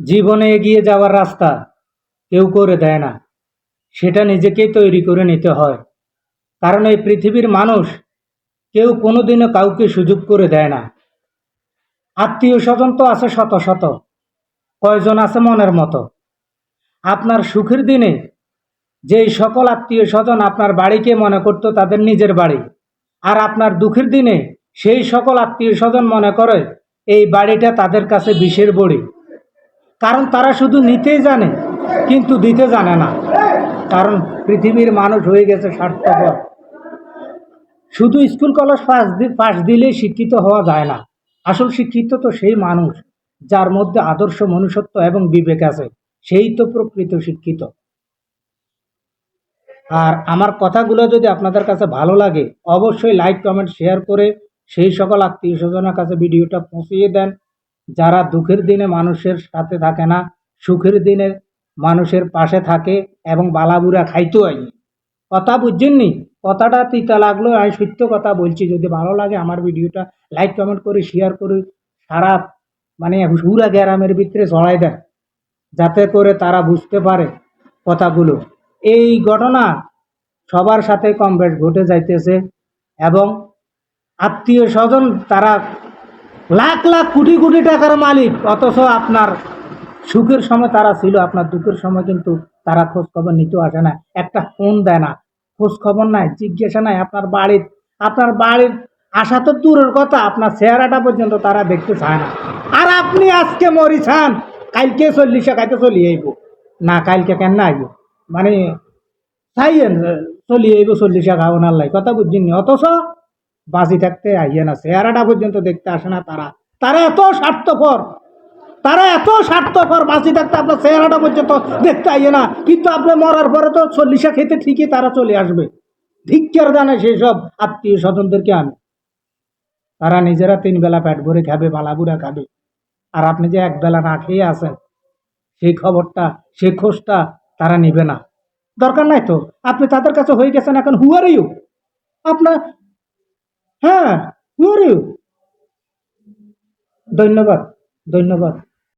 জীবনে এগিয়ে যাওয়ার রাস্তা কেউ করে দেয় না। সেটা নিজেকেই তৈরি করে নিতে হয়। কারণ এই পৃথিবীর মানুষ কেউ কোনোদিনও কাউকে সুযোগ করে দেয় না। আত্মীয় স্বজন তো আছে শত শত, কয়জন আছে মনের মতো। আপনার সুখের দিনে যেই সকল আত্মীয় স্বজন আপনার বাড়িকে মনে করতো তাদের নিজের বাড়ি, আর আপনার দুঃখের দিনে সেই সকল আত্মীয় স্বজন মনে করে এই বাড়িটা তাদের কাছে বিষের বড়ি। কারণ তারা শুধু নিতেই জানে, কিন্তু দিতে জানে না। কারণ পৃথিবীর মানুষ হয়ে গেছে স্বার্থপর। শুধু স্কুল, কলেজ পাস পাস দিলেই শিক্ষিত হওয়া যায় না। আসল শিক্ষিত তো সেই মানুষ যার মধ্যে আদর্শ মনুষ্যত্ব এবং বিবেক আছে। সেই তো প্রকৃত শিক্ষিত। আর আমার কথাগুলো যদি আপনাদের কাছে ভালো লাগে, অবশ্যই লাইক, কমেন্ট, শেয়ার করে সেই সকল আত্মীয় স্বজনের কাছে ভিডিওটা পৌঁছিয়ে দেন। যারা দুঃখের দিনে মানুষের সাথে থাকে না, সুখের দিনে মানুষের পাশে থাকে এবং বালাবুরা খাইতেও আই। কথা বুঝছেননি কথাটা তিতা লাগল, আমি সত্য কথা বলছি। যদি ভালো লাগে আমার ভিডিওটা লাইক কমেন্ট করে শেয়ার করে, সারা মানে পুরা গ্রামের ভিতরে ছড়াই দেন, যাতে করে তারা বুঝতে পারে কথাগুলো। এই ঘটনা সবার সাথে কম বেশ ঘটে যাইতেছে এবং আত্মীয় স্বজন তারা লাখ লাখ কোটি কোটি টাকার মালিক, অথচ আপনার সুখের সময় তারা ছিল, আপনার দুঃখের সময় কিন্তু তারা খোঁজ খবর নিতেও আসে না। একটা ফোন দেয় না খোঁজ খবর নাই, জিজ্ঞাসা নাই, আপনার বাড়ির আপনার বাড়ির আসা তো দূরের কথা, আপনার চেহারাটা পর্যন্ত তারা দেখতে চায় না। আর আপনি আজকে মরিছান, কালকে চল্লিশে খাইতে চলি আইব। না, কালকে কেন আইব? মানে চাইয়েন চলি আইব চল্লিশে না লাই, কথা বুঝছেন অথচ বাঁচি থাকতে আইয়ে না। চেহারাটা পর্যন্ত দেখতে আসে না তারা। তারা এত স্বার্থপর। তারা এত স্বার্থপর বাঁচি থাকতে আপনার চেহারাটা পর্যন্ত দেখতে আইয়ে না। কিন্তু আপনি মরার পরে তো চল্লিশা খেতে ঠিকই তারা চলে আসবে। ধিক্কার জানে সেই সব আত্মীয় স্বজনদেরকে আমি তারা নিজেরা তিন বেলা পেট ভরে খাবে বালাবুরা খাবে। আর আপনি যে এক বেলা না খেয়ে আছেন, সেই খবরটা, সেই খোঁজটা তারা নিবে না। দরকার নাই তো। আপনি তাদের কাছে হয়ে গেছেন এখন হুয়ার আপনার হ্যাঁ ধন্যবাদ ধন্যবাদ।